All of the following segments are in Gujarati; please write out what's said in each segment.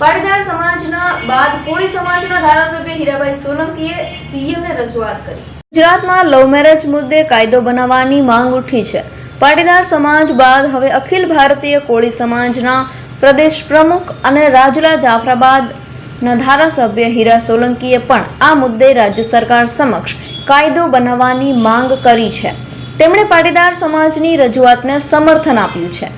પાટીદાર સમાજના બાદ કોળી સમાજના ધારાસભ્ય હીરાભાઈ સોલંકીએ સીએમને રજૂઆત કરી. ગુજરાતમાં લવ મેરેજ મુદ્દે કાયદો બનાવવાની માંગ ઉઠી છે. પાટીદાર સમાજ બાદ હવે અખિલ ભારતીય કોળી સમાજના પ્રદેશ પ્રમુખ અને રાજુલા જાફરાબાદના ધારાસભ્ય હીરા સોલંકીએ પણ આ મુદ્દે રાજ્ય સરકાર સમક્ષ કાયદો બનાવવાની માંગ કરી છે. તેમણે પાટીદાર સમાજની રજૂઆતને સમર્થન આપ્યું છે.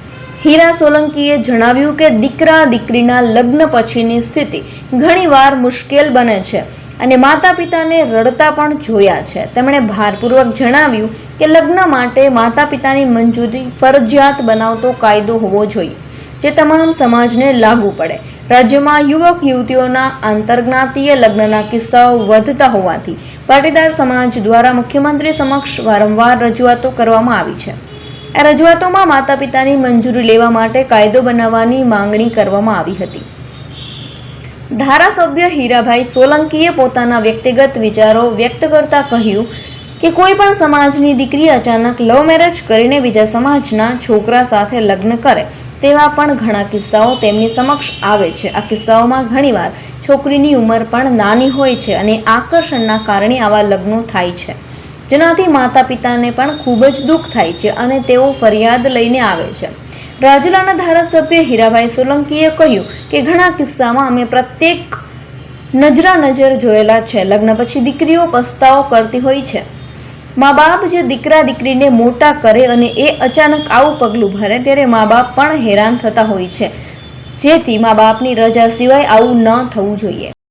હીરા સોલંકીએ જણાવ્યું કે દીકરા દીકરીના લગ્ન પછીની સ્થિતિ ઘણીવાર મુશ્કેલ બને છે અને માતા પિતાને રડતા પણ જોયા છે. તેમણે ભારપૂર્વક જણાવ્યું કે લગ્ન માટે માતા પિતાની મંજૂરી ફરજિયાત બનાવતો કાયદો હોવો જોઈએ, જે તમામ સમાજને લાગુ પડે. રાજ્યમાં યુવક યુવતીઓના આંતરજ્ઞાતીય લગ્નના કિસ્સાઓ વધતા હોવાથી પાટીદાર સમાજ દ્વારા મુખ્યમંત્રી સમક્ષ વારંવાર રજૂઆતો કરવામાં આવી છે. રજૂઆતોમાં માતા પિતાની મંજૂરી લેવા માટે કાયદો બનાવવાની માંગણી કરવામાં આવી હતી. ધારાસભ્ય હીરાભાઈ સોલંકીએ પોતાના વ્યક્તિગત વિચારો વ્યક્ત કરતા કહ્યું કે કોઈ પણ સમાજની દીકરી અચાનક લવ મેરેજ કરીને બીજા સમાજના છોકરા સાથે લગ્ન કરે, તેવા પણ ઘણા કિસ્સાઓ તેમની સમક્ષ આવે છે. આ કિસ્સાઓમાં ઘણીવાર છોકરીની ઉંમર પણ નાની હોય છે અને આકર્ષણના કારણે આવા લગ્નો થાય છે. જેનાથી માતા પિતાને પણ ખૂબ જ દુઃખ થાય છે અને તેઓ ફરિયાદ લઈને આવે છે. રાજુલાના ધારાસભ્ય હીરાભાઈ સોલંકીએ કહ્યું કે ઘણા કિસ્સામાં અમે પ્રત્યેક નજરા નજર જોયેલા છે. લગ્ન પછી દીકરીઓ પસ્તાવો કરતી હોય છે. મા બાપ જે દીકરા દીકરીને મોટા કરે અને એ અચાનક આવું પગલું ભરે ત્યારે મા બાપ પણ હેરાન થતા હોય છે. જેથી મા બાપની રજા સિવાય આવું ન થવું જોઈએ.